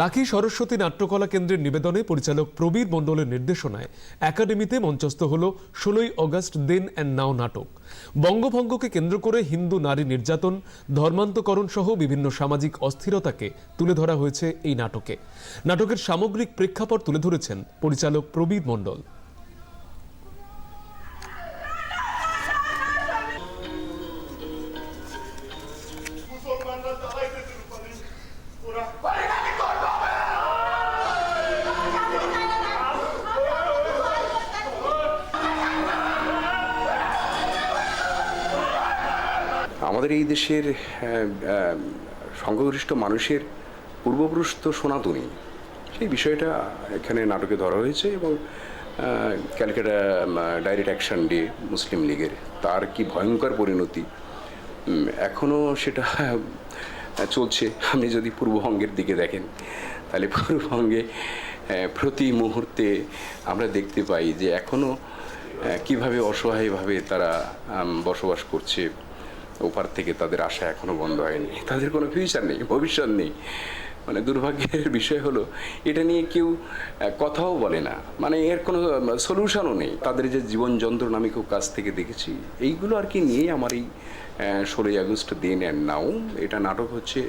টাকি সরস্বতী নাট্যকলা কেন্দ্রের নিবেদনে পরিচালক প্রবীর মণ্ডলের নির্দেশনায় একাডেমিতে মঞ্চস্থ হল ষোলোই অগস্ট দেন অ্যান্ড নাও নাটক। বঙ্গভঙ্গকে কেন্দ্র করে হিন্দু নারী নির্যাতন, ধর্মান্তকরণ সহ বিভিন্ন সামাজিক অস্থিরতাকে তুলে ধরা হয়েছে এই নাটকে। নাটকের সামগ্রিক প্রেক্ষাপট তুলে ধরেছেন পরিচালক প্রবীর মণ্ডল। আমাদের এই দেশের সংখ্যাগরিষ্ঠ মানুষের পূর্বপুরুষ তো সনাতনী। সেই বিষয়টা এখানে নাটকে ধরা হয়েছে এবং Calcutta direct action day Muslim লীগের। তার কি ভয়ঙ্কর পরিণতি? এখনও সেটা চলছে। আপনি যদি পূর্ববঙ্গের দিকে দেখেন, তাহলে পূর্ববঙ্গে প্রতি মুহূর্তে আমরা দেখতে পাই যে এখনও কীভাবে অসহায়ভাবে তারা বসবাস করছে। ওপার থেকে তাদের আশা এখনও বন্ধ হয়নি। তাদের কোনো ফিউচার নেই, ভবিষ্যৎ নেই। মানে দুর্ভাগ্যের বিষয় হলো, এটা নিয়ে কেউ কথাও বলে না। মানে এর কোনো সলিউশনও নেই। তাদের যে জীবন যন্ত্রণা আমি খুব কাছ থেকে দেখেছি, এইগুলো আর কি নিয়ে আমার এই ষোলোই আগস্ট দিন অ্যান্ড নাও এটা নাটক হচ্ছে